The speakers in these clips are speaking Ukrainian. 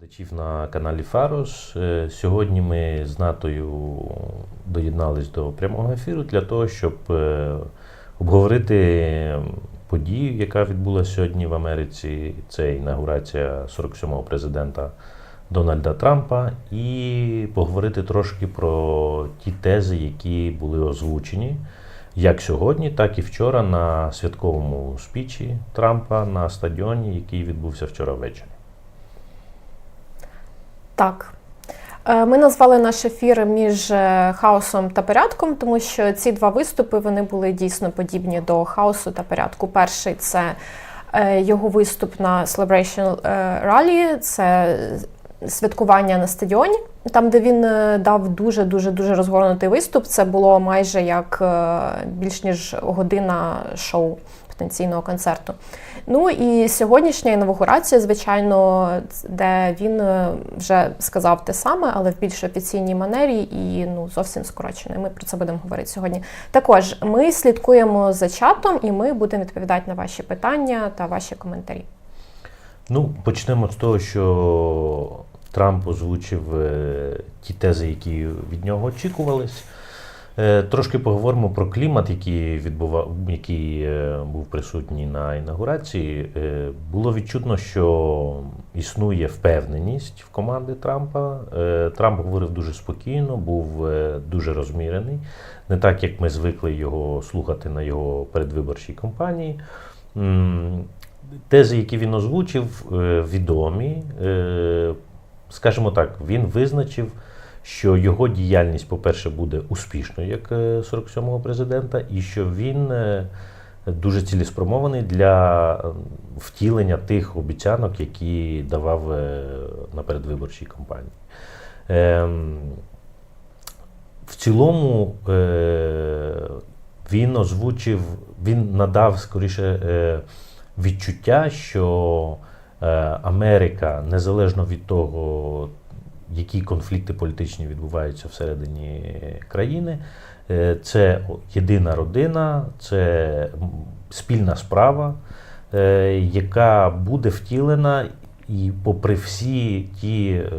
Глядачів на каналі Фарос. Е, Сьогодні ми з Натою доєднались до прямого ефіру для того, щоб е, обговорити подію, яка відбулася сьогодні в Америці. Це інаугурація 47-го президента Дональда Трампа, і поговорити трошки про ті тези, які були озвучені як сьогодні, так і вчора на святковому спічі Трампа на стадіоні, який відбувся вчора ввечері. Так. Е, Ми назвали наш ефір між е, хаосом та порядком, тому що ці два виступи вони були дійсно подібні до хаосу та порядку. Перший це е, його виступ на Celebration Rally, це святкування на стадіоні, там, де він дав дуже дуже дуже розгорнутий виступ. Це було майже як більш ніж година шоу потенційного концерту. Ну і сьогоднішня інавгурація, звичайно, де він е, вже сказав те саме, але в більш офіційній манері і ну зовсім скорочено. Ми про це будемо говорити сьогодні. Також ми слідкуємо за чатом, і ми будемо відповідати на ваші питання та ваші коментарі. Ну, почнемо з того, що Трамп озвучив е, ті тези, які від нього очікувались. Е, Трошки поговоримо про клімат, який відбував, який е, був присутній на інаугурації. Е, Було відчутно, що існує впевненість в команди Трампа. Трамп говорив дуже спокійно, був дуже розмірений, не так як ми звикли його слухати на його передвиборчій кампанії. Тези, які він озвучив, відомі. Скажімо так, він визначив, що його діяльність, по-перше, буде успішною як е, 47-го президента, і що він е, дуже цілеспрямований для е, втілення тих обіцянок, які давав е, на передвиборчій кампанії. Ем, В цілому е, він озвучив, він надав скоріше е, відчуття, що е, Америка, незалежно від того, які конфлікти політичні відбуваються всередині країни, е, це єдина родина, це спільна справа, е, яка буде втілена і попри всі ті е,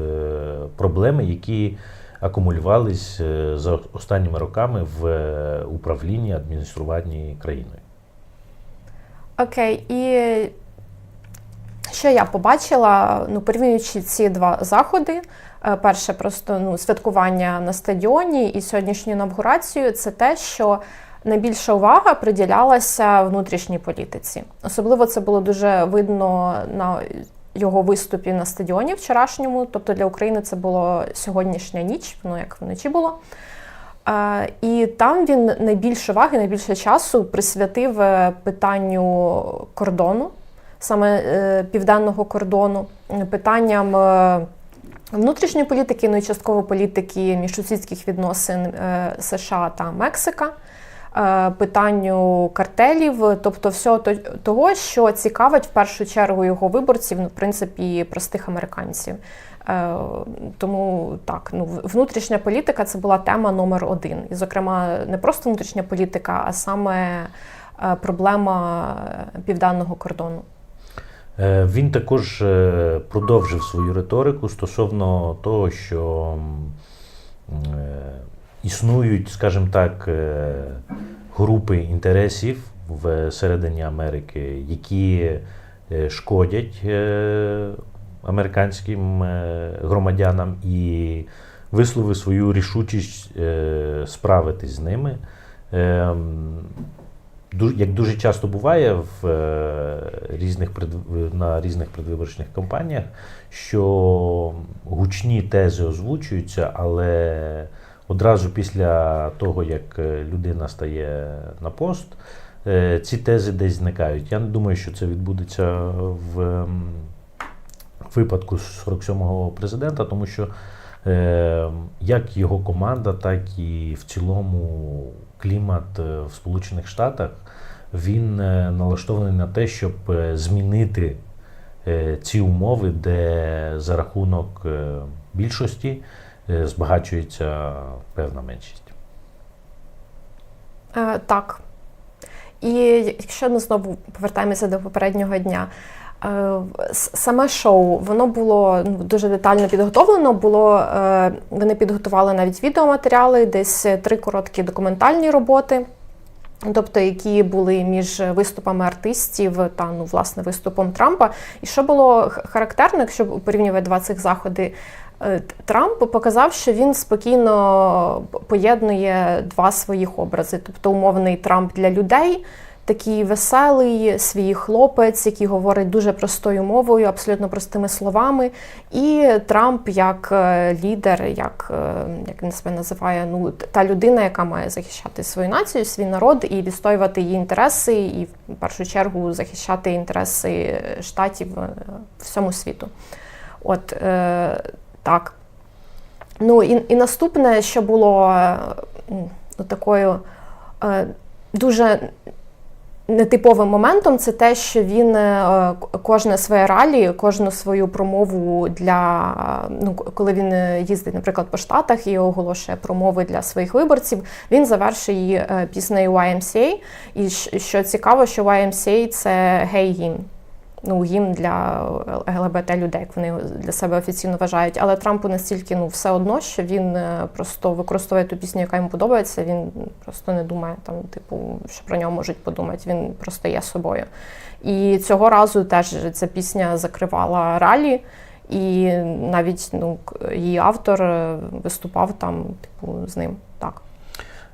проблеми, які акумулювались за останніми роками в управлінні адмініструванні країною. Окей, і що я побачила, ну, порівнюючи ці два заходи, е, перше, просто ну, святкування на стадіоні і сьогоднішню інавгурацію, це те, що найбільша увага приділялася внутрішній політиці. Особливо це було дуже видно на його виступі на стадіоні вчорашньому. Тобто для України це було сьогоднішня ніч, ну як вночі було. Е, І там він найбільше уваги, найбільше часу присвятив е, питанню кордону, саме е, південного кордону, питанням е, внутрішньої політики, ну і частково політики міжсусідських відносин е, США та Мексика, питанню картелів, тобто всього того, що цікавить в першу чергу його виборців, ну, в принципі, простих американців. Тому так, ну внутрішня політика це була тема номер один. І, зокрема, не просто внутрішня політика, а саме проблема південного кордону. Е, Він також е, продовжив свою риторику стосовно того, що е, існують, скажімо так, групи інтересів всередині Америки, які шкодять американським громадянам і висловив свою рішучість справитись з ними. Як дуже часто буває в е, різних на різних предвиборчних кампаніях, що гучні тези озвучуються, але одразу після того, як е, людина стає на пост, е, ці тези десь зникають. Я не думаю, що це відбудеться в випадку 47-го президента, тому що як його команда, так і в цілому клімат е, в Сполучених Штатах він е, налаштований на те, щоб е, змінити ці умови, де за рахунок більшості збагачується певна меншість. Е, так. І якщо ми знову повертаємося до попереднього дня, Саме шоу воно було ну, дуже детально підготовлено. Було е, вони підготували навіть відеоматеріали, десь три короткі документальні роботи. Тобто, які були між виступами артистів та ну, власне виступом Трампа. І що було характерно, якщо порівнювати два цих заходи, е, Трамп показав, що він спокійно поєднує два своїх образи. Тобто, умовний Трамп для людей, такий веселий, свій хлопець, який говорить дуже простою мовою, абсолютно простими словами. І Трамп як е, лідер, як, е, як він себе називає, ну та людина, яка має захищати свою націю, свій народ і відстоювати її інтереси, і в першу чергу захищати інтереси штатів е, всьому світу. От е, так. Ну і, і наступне, що було ну, такою е, дуже нетиповим моментом, це те, що він е, кожне своє ралі, кожну свою промову для ну, коли він е, їздить, наприклад, по штатах і оголошує промови для своїх виборців, він завершує її е, піснею YMCA. І що цікаво, що YMCA – це гей гімн ну, гімн для ЛГБТ людей, як вони для себе офіційно вважають. Але Трампу настільки ну, все одно, що він е, просто використовує ту пісню, яка йому подобається. Він просто не думає там, типу, що про нього можуть подумати. Він просто є собою. І цього разу теж ця пісня закривала ралі. І навіть ну, її автор е, виступав там, типу, з ним. Так.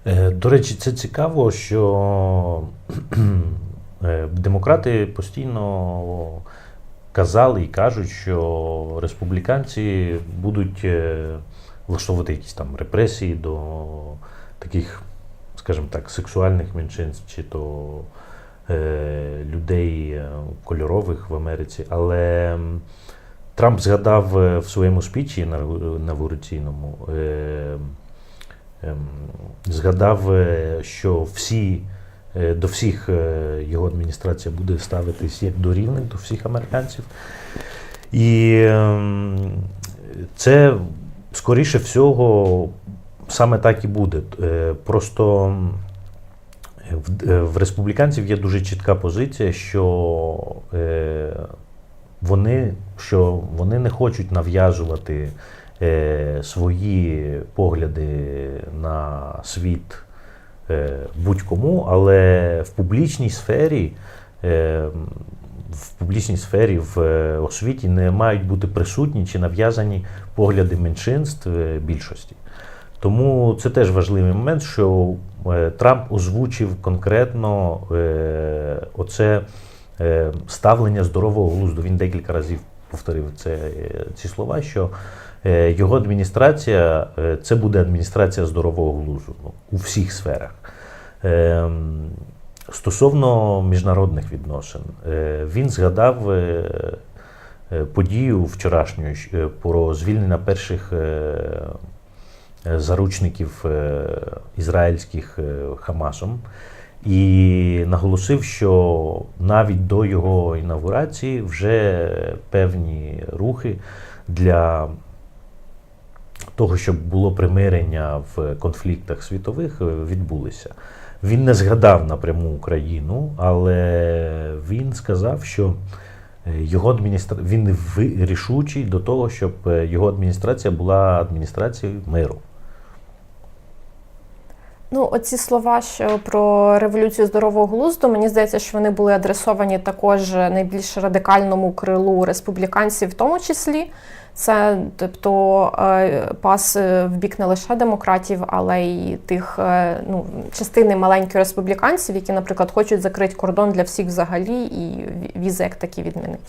Е, До речі, це цікаво, що демократи постійно казали і кажуть, що республіканці будуть е, влаштовувати якісь там репресії до таких, скажімо так, сексуальних меншинств чи то е, людей е, кольорових в Америці. Але Трамп згадав е, в своєму спічі інавгураційному. е, ем, згадав, е, що всі, е, до всіх е, його адміністрація буде ставитись як до рівних, до всіх американців. І ем, це, скоріше всього, саме так і буде. Е, Просто в, е, республіканців є дуже чітка позиція, що е, вони, що вони не хочуть нав'язувати е, свої погляди на світ е, будь-кому, але в публічній сфері. Е, в публічній сфері в е, освіті не мають бути присутні чи нав'язані погляди меншинств е, більшості. Тому це теж важливий момент, що е, Трамп озвучив конкретно е, оце е, ставлення здорового глузду. Він декілька разів повторив це, е, ці слова, що е, його адміністрація е, це буде адміністрація здорового глузду ну, у всіх сферах. Ем, Стосовно міжнародних відносин, е, він згадав е, е, подію вчорашню е, про звільнення перших е, е, заручників е, ізраїльських е, Хамасом і наголосив, що навіть до його інавгурації вже певні рухи для того, щоб було примирення в конфліктах світових, е, відбулися. Він не згадав напряму Україну, але він сказав, що е, його адміністра... він рішучий до того, щоб е, його адміністрація була адміністрацією миру. Ну, оці слова, що про революцію здорового глузду, мені здається, що вони були адресовані також найбільш радикальному крилу республіканців, в тому числі. Це, тобто, е, пас е, в бік не лише демократів, але й тих е, ну, частини маленьких республіканців, які, наприклад, хочуть закрити кордон для всіх взагалі, і ві- візи як такі відмінити.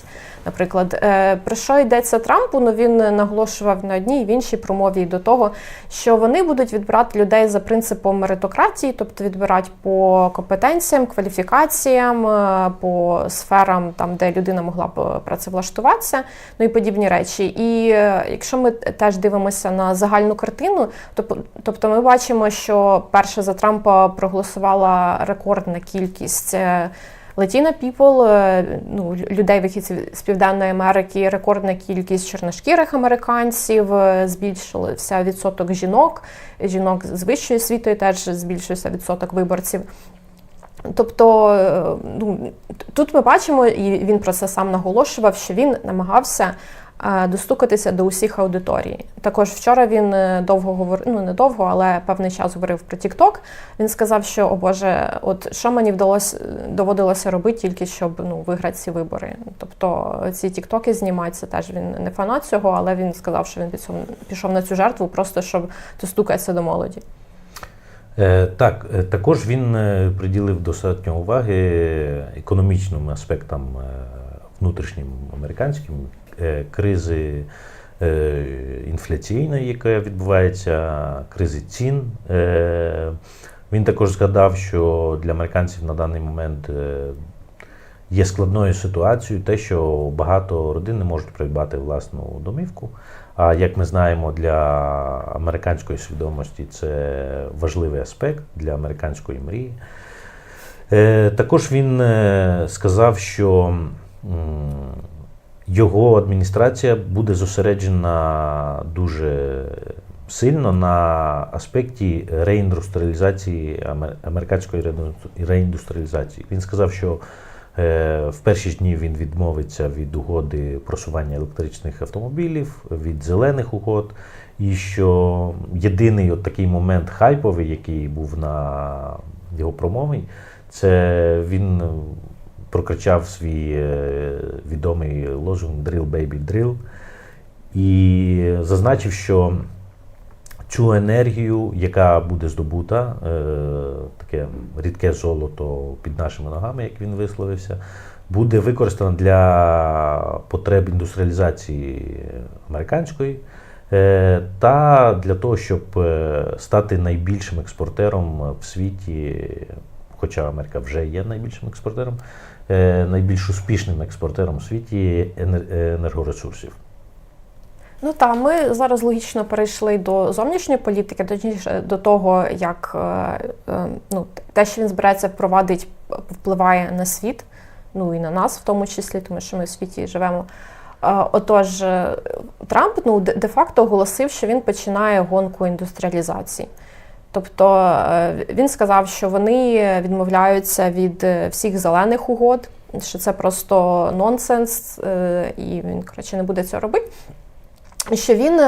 Наприклад, Е, про що йдеться Трампу? Ну він наголошував на одній і в іншій промові до того, що вони будуть відбирати людей за принципом меритократії, тобто відбирати по компетенціям, кваліфікаціям, е, по сферам, там де людина могла б працевлаштуватися, ну і подібні речі. І е, якщо ми теж дивимося на загальну картину, то тобто ми бачимо, що перше за Трампа проголосувала рекордна кількість. Latina people, е, ну, людей вихідців з Південної Америки, рекордна кількість чорношкірих американців, е, збільшився відсоток жінок, жінок з вищою освітою теж збільшився відсоток виборців. Тобто, е, ну, тут ми бачимо, і він про це сам наголошував, що він намагався достукатися до усіх аудиторій. Також вчора він е, довго говорив, ну не довго, але певний час говорив про TikTok. Він сказав, що о Боже, от що мені вдалося доводилося робити тільки щоб ну виграти ці вибори. Тобто ці тіктоки знімати, це теж він не фанат цього, але він сказав, що він пішов, пішов на цю жертву, просто щоб достукатися до молоді. Е, Так, е, також він е, приділив достатньо уваги економічним аспектам е, внутрішнім американським е, кризи е, інфляційної, яка відбувається, кризи цін. Е, Він також згадав, що для американців на даний момент е, є складною ситуацією те, що багато родин не можуть придбати власну домівку. А як ми знаємо, для американської свідомості це важливий аспект для американської мрії. Е, Також він е, сказав, що його адміністрація буде зосереджена дуже сильно на аспекті реіндустріалізації аме- американської реіндустріалізації. Він сказав, що Е, В перші ж дні він відмовиться від угоди просування електричних автомобілів, від зелених угод. І що єдиний от такий момент хайповий, який був на його промові, це він прокричав свій е, відомий лозунг Drill Baby Drill і зазначив, що цю енергію, яка буде здобута, е, таке рідке золото під нашими ногами, як він висловився, буде використана для потреб індустріалізації американської е, та для того, щоб стати найбільшим експортером в світі, хоча Америка вже є найбільшим експортером, найбільш успішним експортером в світі енергоресурсів. Ну та ми зараз логічно перейшли до зовнішньої політики, точніше до того, як е, е, ну, те, що він збирається впровадити, впливає на світ, ну і на нас в тому числі, тому що ми в світі живемо. Е, Отож, е, Трамп ну, де-факто оголосив, що він починає гонку індустріалізації. Тобто е, він сказав, що вони відмовляються від е, всіх зелених угод, що це просто нонсенс, е, і він коротше не буде цього робити що він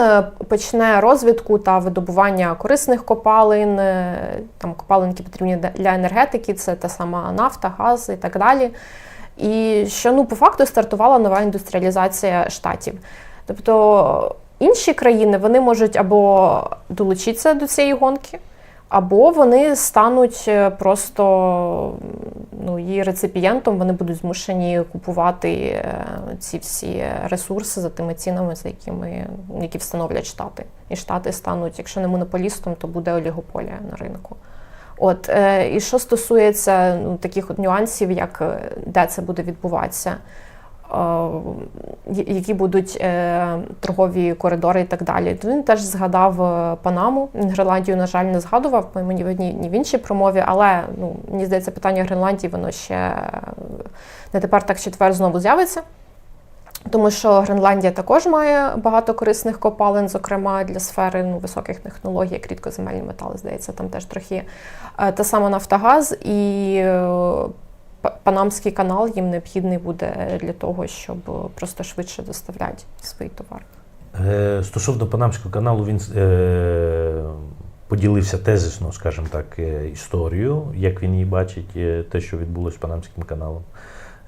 почне розвідку та видобування корисних копалин, там копалин, які потрібні для енергетики, це та сама нафта, газ і так далі. І що ну, по факту стартувала нова індустріалізація штатів. Тобто інші країни вони можуть або долучитися до цієї гонки, або вони стануть е, просто ну, її реципієнтом, вони будуть змушені купувати е, ці всі ресурси за тими цінами, за якими які встановлять штати. І штати стануть, якщо не монополістом, то буде олігополія на ринку. От е, і що стосується ну, таких от нюансів, як де це буде відбуватися, які будуть е, торгові коридори і так далі. Він теж згадав е, Панаму. Гренландію, на жаль, не згадував мені в одній ні в іншій промові, але ну, мені здається, питання Гренландії воно ще не тепер так четвер знову з'явиться. Тому що Гренландія також має багато корисних копалин, зокрема для сфери ну, високих технологій, як рідкоземельні метали, здається, там теж трохи. Е, Та сама Нафтогаз і Панамський канал їм необхідний буде для того, щоб е, просто швидше доставляти свої товари. Е, Стосовно Панамського каналу, він е, поділився тезисно, скажімо так, е, історією, як він її бачить, е, те, що відбулося з Панамським каналом.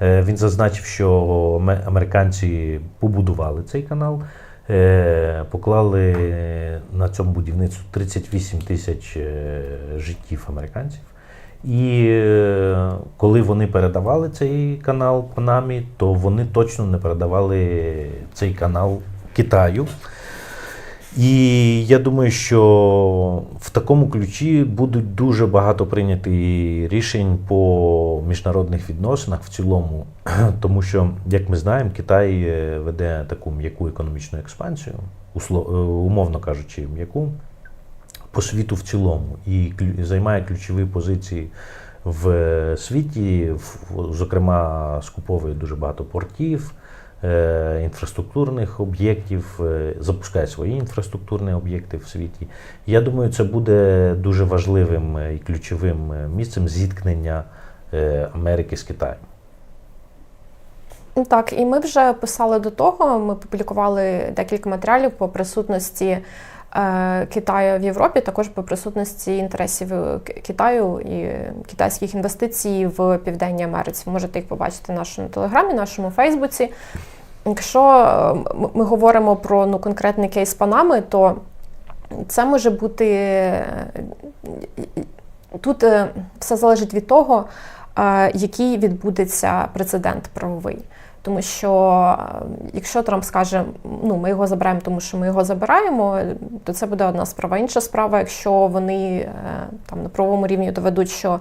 Е, Він зазначив, що американці побудували цей канал, е, поклали на цьому будівництву 38 тисяч е, життів американців. І е, коли вони передавали цей канал Панамі, то вони точно не передавали цей канал Китаю. І я думаю, що в такому ключі будуть дуже багато прийняти рішень по міжнародних відносинах в цілому, тому що, як ми знаємо, Китай е, веде таку м'яку економічну експансію, е, умовно кажучи, м'яку світу в цілому і займає ключові позиції в е, світі, зокрема, скуповує дуже багато портів, е, інфраструктурних об'єктів, е, запускає свої інфраструктурні об'єкти в світі. Я думаю, це буде дуже важливим і ключовим місцем зіткнення Америки з Китаєм. Так, і ми вже писали до того. Ми публікували декілька матеріалів по присутності Китаю в Європі, також по присутності інтересів е, Китаю і китайських інвестицій в Південній Америці. Ви можете їх побачити в нашому телеграмі, нашому Фейсбуці. Якщо е, ми говоримо про ну, конкретний кейс Панами, то це може бути е, тут е, все залежить від того, е, який відбудеться прецедент правовий. Тому що е, якщо Трамп скаже, ну ми його забираємо, тому що ми його забираємо, то це буде одна справа. Інша справа, якщо вони е, там на правовому рівні доведуть, що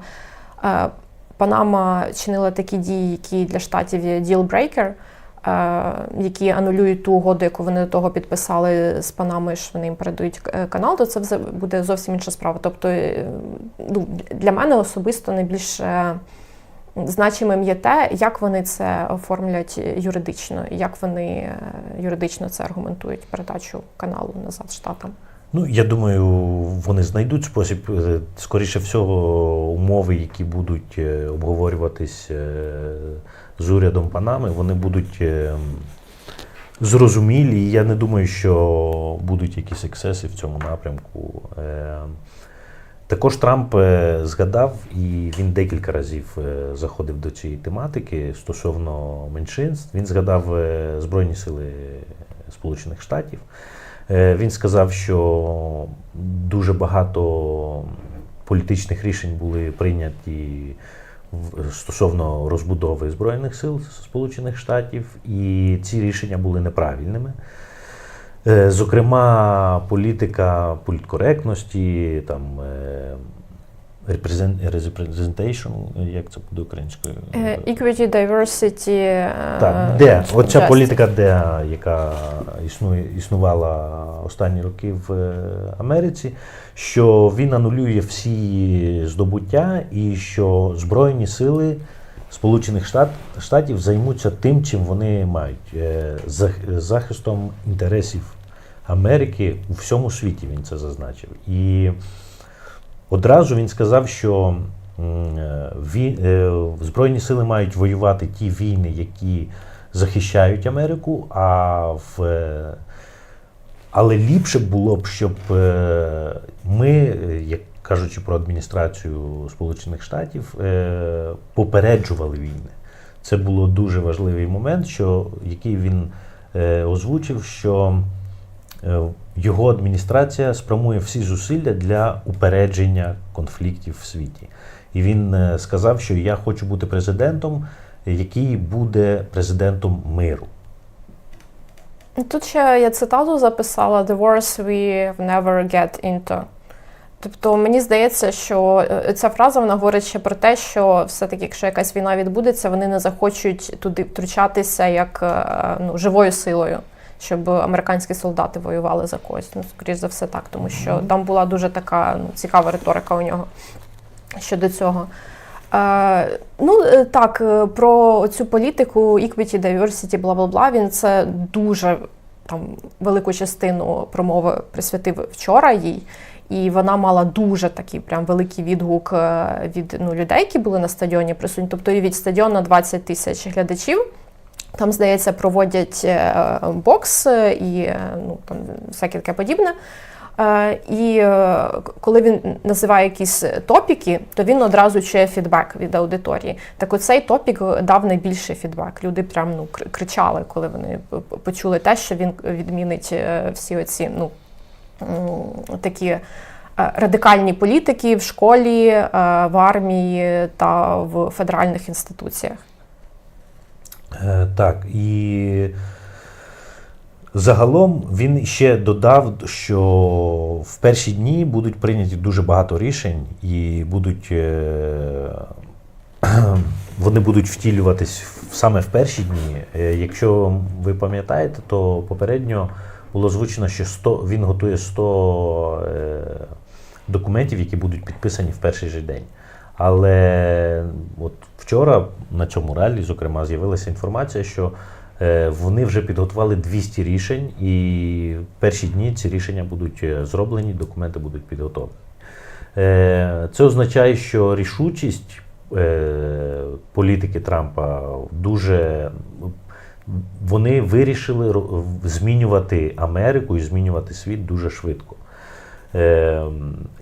е, Панама чинила такі дії, які для штатів є е, які анулюють ту угоду, яку вони до того підписали з Панамою, що вони їм передають канал, то це буде зовсім інша справа. Тобто, ну, для мене особисто найбільш е, значимим є те, як вони це оформлять юридично, як вони е, юридично це аргументують передачу каналу назад штатам. Ну, я думаю, вони знайдуть спосіб, е, скоріше всього, умови, які будуть е, обговорюватись з урядом Панами, вони будуть зрозумілі. І я не думаю, що будуть якісь ексеси в цьому напрямку. Також Трамп е, згадав, і він декілька разів е, заходив до цієї тематики стосовно меншинств. Він згадав е, Збройні Сили Сполучених Штатів. Він сказав, що дуже багато політичних рішень були прийняті стосовно розбудови Збройних сил Сполучених Штатів, і ці рішення були неправильними. Е, Зокрема, політика політкоректності, там е, representation, як це буде українською? Е, Equity, diversity, Так, де? Оця політика, де, яка існує, існувала останні роки в Америці, що він анулює всі здобуття і що Збройні сили Сполучених Штат, Штатів займуться тим, чим вони мають е, зах- захистом інтересів Америки у всьому світі. Він це зазначив. І Одразу він сказав, що е, е, Збройні сили мають воювати ті війни, які захищають Америку, а в, але ліпше було б, щоб ми, як кажучи про адміністрацію Сполучених Штатів, е, попереджували війни. Це було дуже важливий момент, що, який він е, озвучив, що е, його адміністрація спрямує всі зусилля для упередження конфліктів в світі. І він сказав, що я хочу бути президентом, який буде президентом миру. Тут ще я цитату записала The wars we never get into. Тобто мені здається, що е, ця фраза вона говорить ще про те, що все-таки, якщо якась війна відбудеться, вони не захочуть туди втручатися як е, ну, живою силою, щоб американські солдати воювали за когось. Ну, скоріш за все так, тому що там була дуже така ну, цікава риторика у нього щодо цього. Е, ну е, так, про цю політику equity, diversity, бла бла бла. Він це дуже там велику частину промови присвятив вчора їй. І вона мала дуже такий прям великий відгук е, від ну, людей, які були на стадіоні присутні. Тобто від стадіон на 20 тисяч глядачів. Там, здається, проводять е, бокс е, і ну, там, всяке таке подібне. І коли він називає якісь топіки, то він одразу чує фідбек від аудиторії. Так оцей топік дав найбільший фідбек. Люди прям ну, кричали, коли вони почули те, що він відмінить всі оці ну, такі е, радикальні політики в школі, е, в армії та в федеральних інституціях. Е, Так, і загалом він ще додав, що в перші дні будуть прийняті дуже багато рішень, і будуть, вони будуть втілюватись саме в перші дні. Якщо ви пам'ятаєте, то попередньо було озвучено, що 100, він готує 100 е, документів, які будуть підписані в перший же день. Але от вчора на цьому ралі, зокрема, з'явилася інформація, що е, вони вже підготували 200 рішень, і в перші дні ці рішення будуть е, зроблені, документи будуть підготовлені. Е, Це означає, що рішучість е, політики Трампа дуже вони вирішили змінювати Америку і змінювати світ дуже швидко. Е,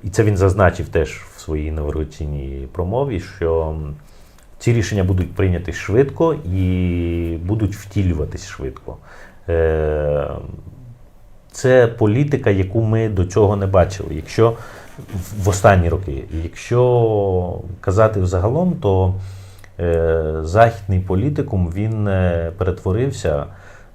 і це він зазначив теж в своїй інавгураційній промові, що ці рішення будуть прийняті швидко і будуть втілюватись швидко. Е, це політика, яку ми до цього не бачили. Якщо в- останні роки, якщо казати взагалом, то західний політикум він е, перетворився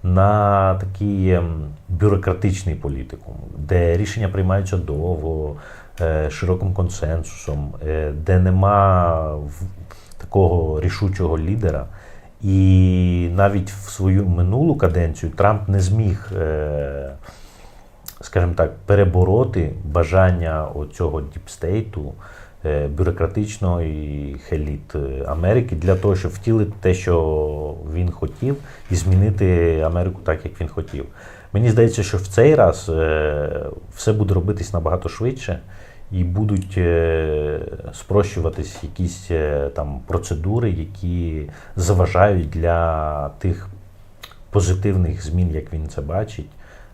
на такий ем, бюрократичний політикум, де рішення приймаються довго, е, широким консенсусом, е, де нема такого рішучого лідера. І навіть в свою минулу каденцію Трамп не зміг, е, скажімо так, перебороти бажання оцього діпстейту, е, бюрократичної хеліт е, Америки для того, щоб втілити те, що він хотів, і змінити Америку так, як він хотів. Мені здається, що в цей раз е, все буде робитись набагато швидше. І будуть е, спрощуватись якісь е, там процедури, які заважають для тих позитивних змін, як він це бачить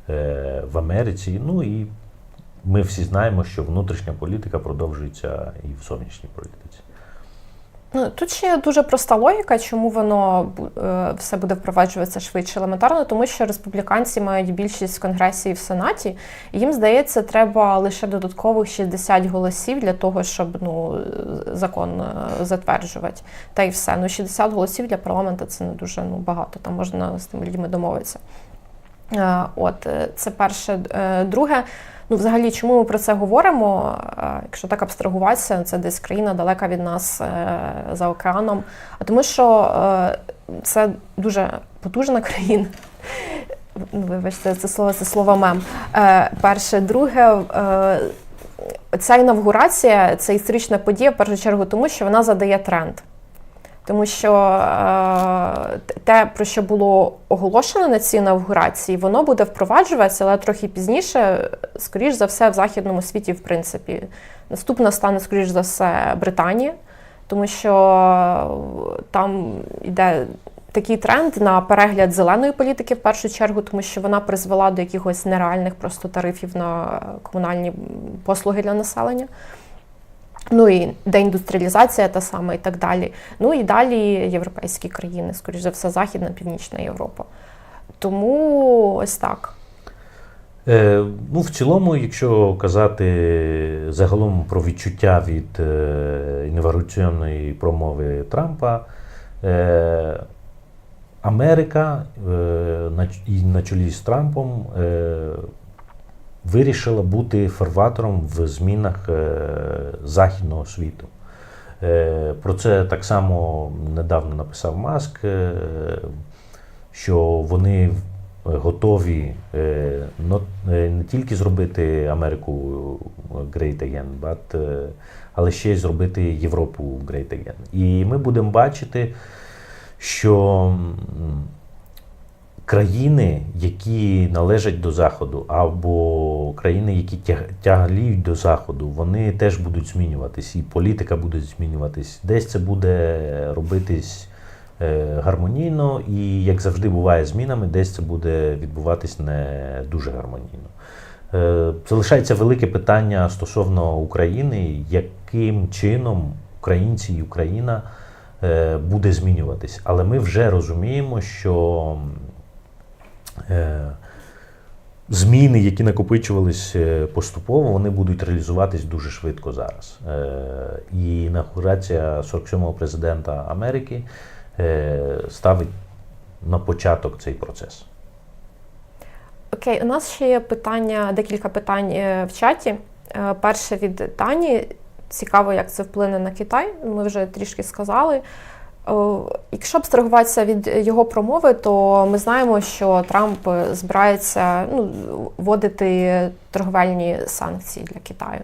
е, в Америці. Ну і ми всі знаємо, що внутрішня політика продовжується і в зовнішній політиці. Ну, тут ще дуже проста логіка, чому воно е, все буде впроваджуватися швидше елементарно, тому що республіканці мають більшість в Конгресі і в Сенаті. І їм здається, треба лише додаткових 60 голосів для того, щоб ну, закон е, затверджувати. Та й все. Ну, 60 голосів для парламенту це не дуже ну, багато. Там можна з тими людьми домовитися. Е, От, це перше. Друге, ну взагалі, чому ми про це говоримо? Е, Якщо так абстрагуватися, це десь країна далека від нас е, за океаном. А тому що е, це дуже потужна країна. Ну, Вибачте, це слово, це слово мем. Перше, друге, ця інавгурація, це історична подія, в першу чергу, тому що вона задає тренд. Тому що е, те, про що було оголошено на цій інавгурації, воно буде впроваджуватися, але трохи пізніше, скоріш за все, в західному світі, в принципі. Наступна стане, скоріш за все, Британія, тому що там йде такий тренд на перегляд зеленої політики в першу чергу, тому що вона призвела до якихось нереальних просто тарифів на комунальні послуги для населення. Ну і деіндустріалізація та саме і так далі. Ну і далі європейські країни, скоріш за все, Західна, Північна Європа. Тому ось так. Е, ну, в цілому, якщо казати загалом про відчуття від е, інавгураційної промови Трампа, е, Америка е, на, і на чолі з Трампом е, вирішила бути фарватером в змінах е, західного світу. Е, про це так само недавно написав Маск, е, що вони готові не тільки зробити Америку great again, but, але ще й зробити Європу great again. І ми будемо бачити, що країни, які належать до Заходу, або країни, які тягліють до Заходу, вони теж будуть змінюватись, і політика буде змінюватись. Десь це буде робитись е, гармонійно, і як завжди буває змінами, десь це буде відбуватись не дуже гармонійно. Е, Залишається велике питання стосовно України, яким чином українці і Україна е, буде змінюватись. Але ми вже розуміємо, що зміни, які накопичувались е, поступово, вони будуть реалізуватись дуже швидко зараз. Е, І інаугурація 47-го президента Америки е, ставить на початок цей процес. Окей, у нас ще є питання, декілька питань е, в чаті. Е, Перше від Тані. Цікаво, як це вплине на Китай. Ми вже трішки сказали. О, Якщо абстрагуватися від його промови, то ми знаємо, що Трамп збирається ну, вводити торговельні санкції для Китаю.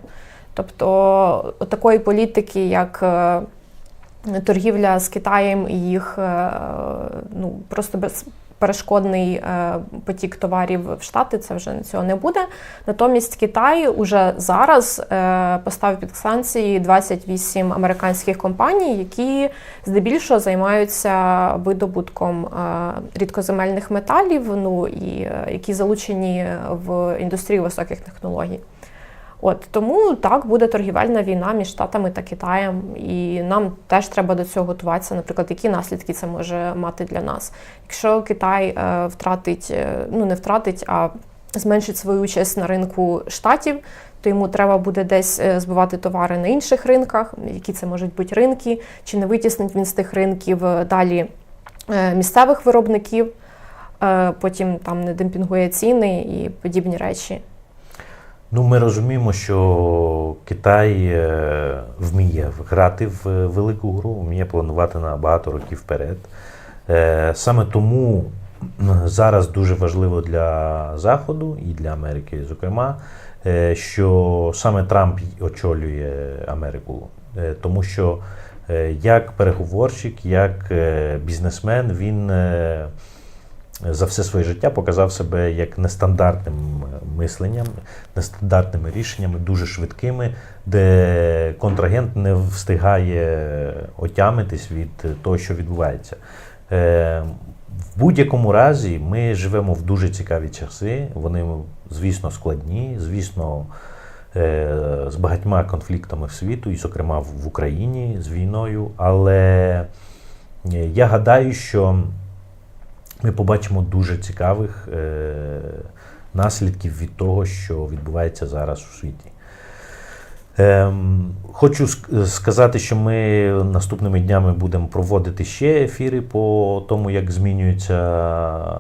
Тобто такої політики, як е, торгівля з Китаєм і їх е, ну, просто без, перешкодний е, потік товарів в Штати, це вже цього не буде. Натомість Китай уже зараз е, поставив під санкції 28 американських компаній, які здебільшого займаються видобутком е, рідкоземельних металів, ну і які залучені в індустрію високих технологій. От тому так буде торгівельна війна між Штатами та Китаєм, і нам теж треба до цього готуватися. Наприклад, які наслідки це може мати для нас, якщо Китай е, втратить, е, ну не втратить, а зменшить свою участь на ринку штатів, то йому треба буде десь е, збивати товари на інших ринках, які це можуть бути ринки, чи не витіснить він з тих ринків далі місцевих виробників, потім там не демпінгує ціни і подібні речі. Ну, ми розуміємо, що Китай е, вміє грати в е, велику гру, вміє планувати на багато років вперед. Е, Саме тому зараз дуже важливо для Заходу і для Америки, зокрема, що саме Трамп очолює Америку. Тому що як переговорщик, як бізнесмен, він за все своє життя показав себе як нестандартним мисленням, нестандартними рішеннями, дуже швидкими, де контрагент не встигає отямитись від того, що відбувається. Е, В будь-якому разі ми живемо в дуже цікаві часи. Вони, звісно, складні, звісно, е, з багатьма конфліктами в світу, і, зокрема, в в Україні з війною. Але е, я гадаю, що ми побачимо дуже цікавих е, наслідків від того, що відбувається зараз у світі. Ем, хочу сказати, що ми наступними днями будемо проводити ще ефіри по тому, як змінюється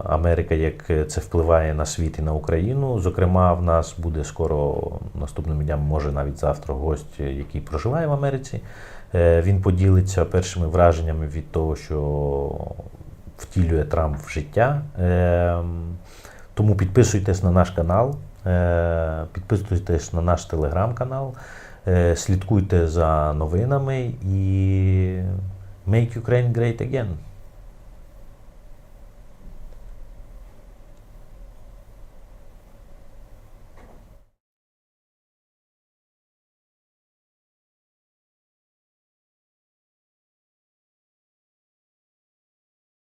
Америка, як це впливає на світ і на Україну. Зокрема, в нас буде скоро наступними днями, може навіть завтра, гость, який проживає в Америці. Е, Він поділиться першими враженнями від того, що втілює Трамп в життя. Ем, Тому підписуйтесь на наш канал, е, підписуйтесь на наш телеграм-канал, е, слідкуйте за новинами і Make Ukraine Great Again!